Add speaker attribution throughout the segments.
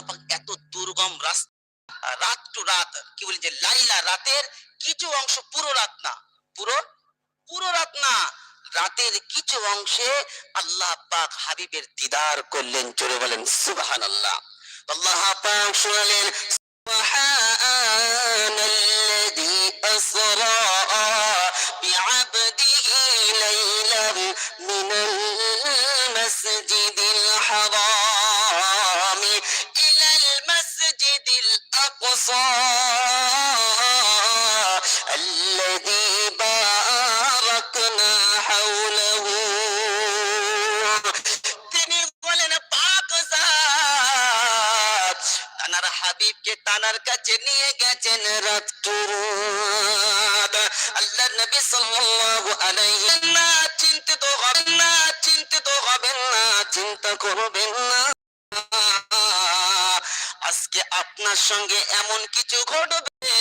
Speaker 1: আল্লাহ পাক এত দুর্গম রাস্তা, রাত টু রাত, কি বলি যে, লাইলা রাতের কিছু অংশ পুরো রাত না, পুরো পুরো রাত না, রাতের কিছু অংশে আল্লাহ পাক হাবিবের দিদার করলেন চলে বলেন সুবহান আল্লাহ আল্লাহ পাক শোনালেন الذي باركنا حوله তিনি বলেন পাক জাত তানার হাবিবকে তানার কাছে নিয়ে গেছেন রাত রাত আল্লাহ নবী সাল্লাল্লাহু আলাইহি না চিন্তিত হবেন না চিন্তিত হবেন না চিন্তা করবেন না আজকে আপনার সঙ্গে এমন কিছু ঘটবে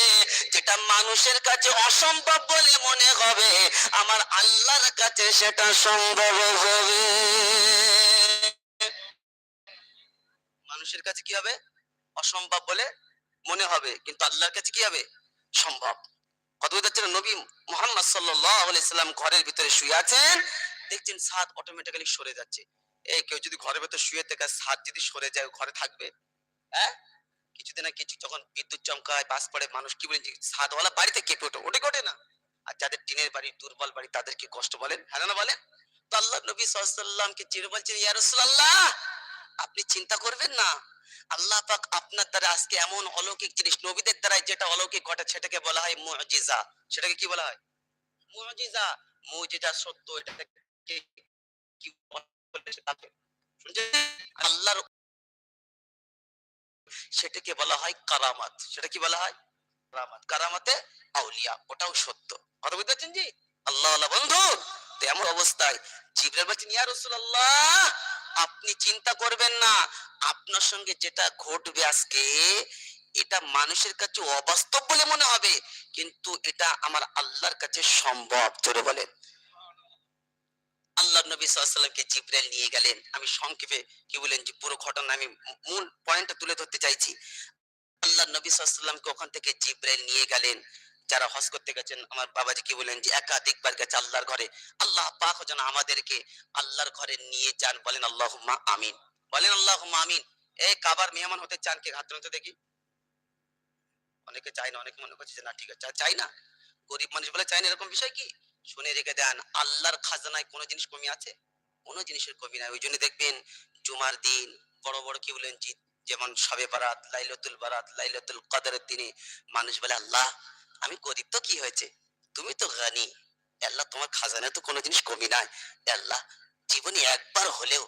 Speaker 1: যেটা মানুষের কাছে অসম্ভব বলে মনে হবে। আমার আল্লাহর কাছে সেটা সম্ভব হবে। মানুষের কাছে কি হবে? অসম্ভব বলে মনে হবে। কিন্তু আল্লাহর কাছে কি হবে? সম্ভব। কত নবী মোহাম্মদ সাল্লাম ঘরের ভিতরে শুয়ে আছেন। দেখছেন ছাদ অটোমেটিক্যালি সরে যাচ্ছে। এই কেউ যদি ঘরের ভিতরে শুয়ে থাকে ছাদ যদি সরে যায় ঘরে থাকবে। হ্যাঁ? কিছুদিন না কিছু যখন বিদ্যুৎ চমকায়, বাস পড়ে মানুষ কি বলেন যে, ছাদওয়ালা বাড়িতে কেঁপে ওঠে ওঠে ওঠে না? আর যাদের টিনের বাড়ি, দুর্বল বাড়ি, তাদেরকে কষ্ট বলেন। হ্যাঁ না বলেন? তো আল্লাহ নবী সাল্লামকে চিরে বলছেন, ইয়া রাসূলুল্লাহ, আপনি চিন্তা করবেন না। আল্লাহ পাক আপনার দ্বারা আজকে এমন অলৌকিক জিনিস, নবীদের দ্বারা যেটা অলৌকিক ঘটে, সেটাকে বলা হয় মুজিজা। সেটাকে কি বলা হয়? মুজিজা। মুজিজা সত্য, এটাকে সেটাকে বলা হয় কারামাত। সেটা কি বলা হয় কারামাত। কারামাতে আউলিয়া, ওটাও সত্য। কথা বুঝতে পারছেন জি? আল্লাহ বন্ধু এমন অবস্থায় জিবরাইল বলছেন ইয়া রাসূলুল্লাহ, আপনি চিন্তা করবেন না, আপনার সঙ্গে যেটা ঘটবে আজকে, এটা মানুষের কাছে অবাস্তব বলে মনে হবে, কিন্তু এটা আমার আল্লাহর কাছে সম্ভব। জোরে বলেন। আল্লাহ নবী সাল্লামকে জিব্রাইল নিয়ে গেলেন। আমি সংক্ষেপে কি বলেন যে পুরো ঘটনা আমি মূল পয়েন্টটা তুলে ধরতে চাইছি। আল্লাহ নবী সাল্লামকে ওখান থেকে জিব্রাইল নিয়ে গেলেন। যারা হজ করতে গেছেন, আমার বাবাজি কি বলেন যে একাধিকবার গেছে আল্লাহর ঘরে। আল্লাহ পাক যেন আমাদেরকে আল্লাহর ঘরে নিয়ে যান বলেন আল্লাহুম্মা আমিন। বলেন আল্লাহুম্মা আমিন। এই কাবার মেহমান হতে চান কে? তুলতে দেখি। অনেকে চায় না, অনেকে মনে করছে যে না, ঠিক আছে। চাই না? গরিব মানুষ বলে চায় না, এরকম বিষয় কি? শুনে রেখে দেন, আল্লাহর খাজানায় কোনো জিনিস কমি আছে? কোনো জিনিসের কমি নাই। ওই জন্য দেখবেন জুমার দিন, বড় বড় কি বলেন যেমন সবে বারাত, লাইলতুল বারাত, লাইলতুল কদরের দিনে মানুষ বলে, আল্লাহ, আমি গরিব তো কি হয়েছে? তুমি তো গানি। আল্লাহ, তোমার খাজানায় তো কোনো জিনিস কমি নাই। আল্লাহ, জীবনে একবার হলেও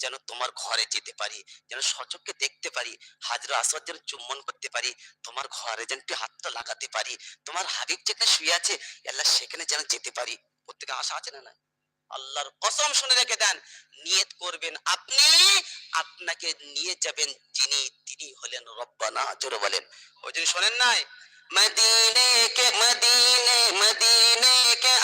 Speaker 1: যেন তোমার ঘরে যেতে পারি, যেন সচককে দেখতে পারি, হাজরা আসওয়াদ যেন চুম্বন করতে পারি, তোমার ঘরে যেন একটু হাতটা লাগাতে পারি, তোমার হাবিব যেখানে শুয়ে আছে, আল্লাহ সেখানে যেন যেতে পারি। প্রত্যেকে আশা আছে না না আল্লাহর কসম শুনে রেখে দেন, নিয়ত করবেন আপনি, আপনাকে নিয়ে যাবেন যিনি, তিনি হলেন রব্বানা, জোরে বলেন। ওই জন্য শোনেন নাই? মদিনে কে মদিনে মদিনে কে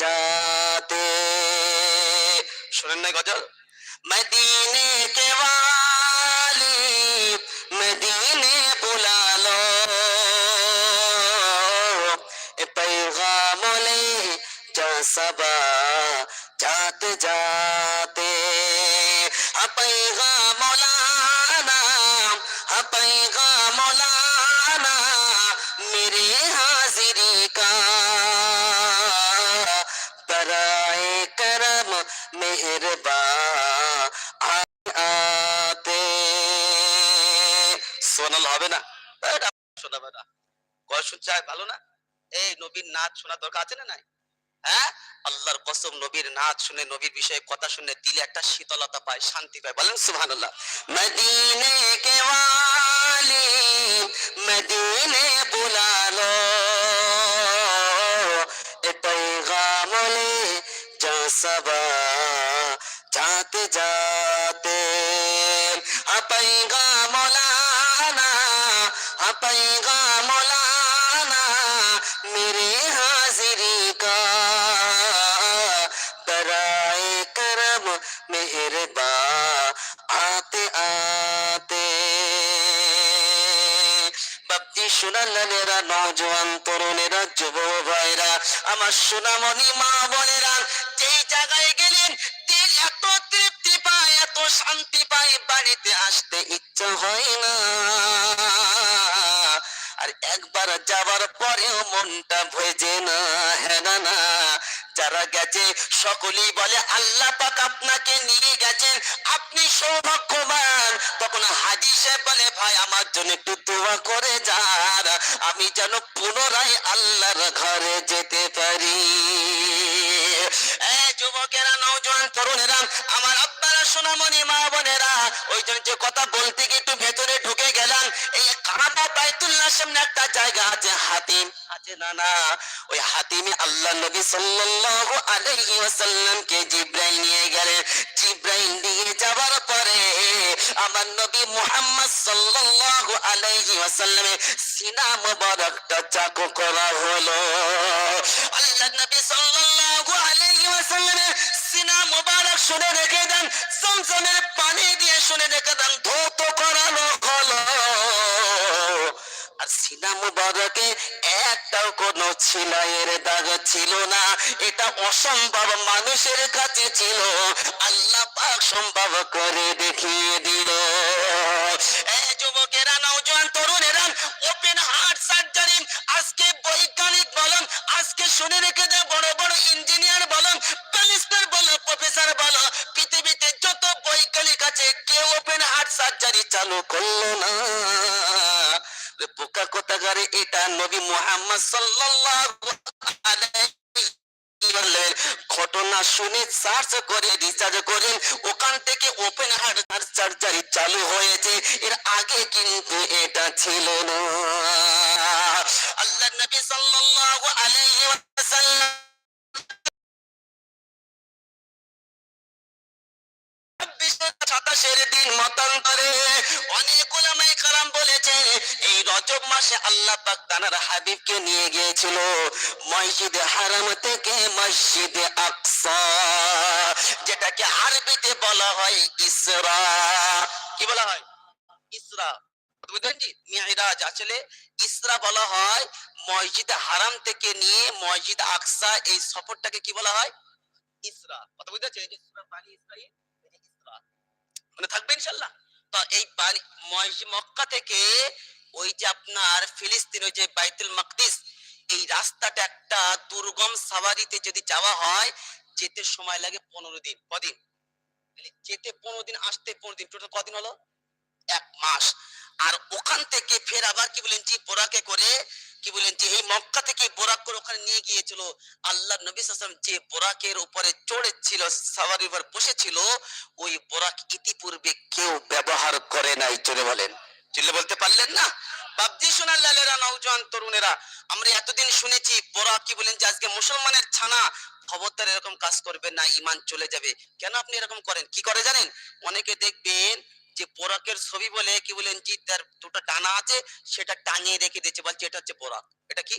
Speaker 1: जाते सुनने ना गजल मदीने के वाली मदीने बुला लो पैगाम ले जा सबा जाते जाते पैगाम लाना पैगाम लाना मेरे हाँ সুবহানাল্লাহ হবে না। এটা শোনাবে না গল্প চায় ভালো না? এই নবীর নাচ শোনা দরকার আছে না নাই? হ্যাঁ? আল্লাহর কসম, নবীর নাচ শুনে, নবীর বিষয়ে কথা শুনে দিলে একটা শীতলতা পায়, শান্তি পায়। বলেন সুবহানাল্লাহ। মদিনে কে ওয়ালি, মদিনে বুলালো। এটাই গামলে যা সবা, যাতে যাতে। আপন নওজোয়ান তরুণেরা যুব ভাইরা, আমার সোনামণি মা বোনেরা, যেই জায়গায় গেলেন এত তৃপ্তি পায়, এত শান্তি পায়, বাড়িতে আসতে ইচ্ছা হয় না। আর একবার যাবার পরেও মনটা ভেজে না হ্যাঁ না। যারা গেছে, সকলেই বলে, আল্লাহ পাক আপনাকে নিয়ে গেছেন, আপনি সৌভাগ্যবান। তখন হাজি সাহেব বলে, ভাই, আমার জন্য একটু দোয়া করে যান, আমি যেন পুনরায় আল্লাহর ঘরে যেতে পারি। যুবকেরা, নওজোয়ান, তরুণেরা, আমার সোনামণি মা বোনেরা, ওই জন্য যে কথা বলতে গিয়ে একটু ভেতরে ঢুকে গেলাম, এই কাবা বাইতুল্লাহ সামনে একটা জায়গা আছে, হাতিম। আছে না না? ওই হাতিমে আল্লাহ নবী সাল্লাল্লাহু আলাইহি ওয়াসাল্লামকে জিব্রাইল নিয়ে গেলেন। জিব্রাইল নিয়ে যাওয়ার পরে আমার নবী মুহাম্মদ সাল্লাল্লাহু আলাইহি ওয়াসাল্লামের সিনা মুবারকটা চাকু করা হলো। আল্লাহ নবী সাল্লাল্লাহু আলাইহি ওয়াসাল্লামের সিনা মুবারক শুনে রেখে দেন, জমজমের পানি দিয়ে শুনে রেখে দেন, ধৌত করানো হলো। আর সিনা মুবারকে একটাও কোনো ছিলাইয়ের দাগ ছিল না, এটা অসম্ভব মানুষের কাছে ছিল। আল্লাহ পাক সম্ভব করে দেখিয়ে দিল। যুবকেরা, নওজোয়ান তরুণেরা ওপেন হার্ট সার্জারি আজকে বৈজ্ঞানিক বলুন, আজকে শুনে রেখে দেয় বড় বড় ইঞ্জিনিয়ার বলুন ব্যারিস্টার বলো, প্রফেসর বলো, পৃথিবীতে যত বৈজ্ঞানিক আছে, কেউ ওপেন হার্ট সার্জারি চালু করল না। বোকা কোথাকারে এটা? নবী মুহাম্মদ সাল্লাল্লাহু ঘটনা শুনে সার্চ করে রিসার্চ করেন, ওখান থেকে ওপেন হার্ট সার্জারি চালু হয়েছে। এর আগে কিন্তু এটা ছিল না। আল্লাহ নবী সাল্লাল্লাহু আলাইহি ওয়াসাল্লাম সাতাশের দিন মতান্তরে অনেক ওলামায়ে কালাম বলেছে, এই রজব মাসে আল্লাহ পাক তানার হাবিবকে নিয়ে গিয়েছিল মসজিদে হারাম থেকে মসজিদে আকসা, যেটাকে আরবিতে বলা হয় ইসরা। কি বলা হয়? ইসরা। মিরাজ আসলে ইসরা বলা হয় মসজিদে হারাম থেকে নিয়ে মসজিদ আকসা, এই সফরটাকে কি বলা হয়? ইসরা। কথা বুঝতে পারছেন? এই যে সূরা বানি ইসরাইল। ইসরা মনে থাকবে ইনশাল্লাহ? তো এই মক্কা থেকে ওই যে আপনার ফিলিস্তিন, ওই যে বাইতুল মাকদিস, এই রাস্তাটা একটা দুর্গম সাওয়ারিতে যদি যাওয়া হয়, যেতে সময় লাগে পনেরো দিন। কদিন? যেতে পনেরো দিন, আসতে পনেরো দিন। টোটাল কদিন হলো? এক মাস। আর ওখান থেকে ফের আবার কি বলেন জি বোরাকে করে কি বলেন যে এই মক্কা থেকে বোরাক করে ওখানে নিয়ে গিয়েছিল, আল্লাহ নবী সাল্লাম যে বোরাকের উপরে চড়েছিল সাওয়ারির উপর বসেছিল, ওই বোরাক ইতিপূর্বে কেউ ব্যবহার করে নাই। চলে বলেন। চিল্লে বলতে পারলেন না? শোনার লালেরা তরুণেরা, আমরা এতদিন শুনেছি বোরাক কি বলেন যে, আজকে মুসলমানের ছানা খবরদার এরকম কাজ করবেন না ইমান চলে যাবে। কেন আপনি এরকম করেন? কি করে জানেন? অনেকে দেখবেন যে বোরাকের ছবি বলে কি বলেন জিদ্দার দুটো টানা আছে, সেটা টানিয়ে রেখে দিয়েছে। বলছে এটা হচ্ছে বোরাক। এটা কি?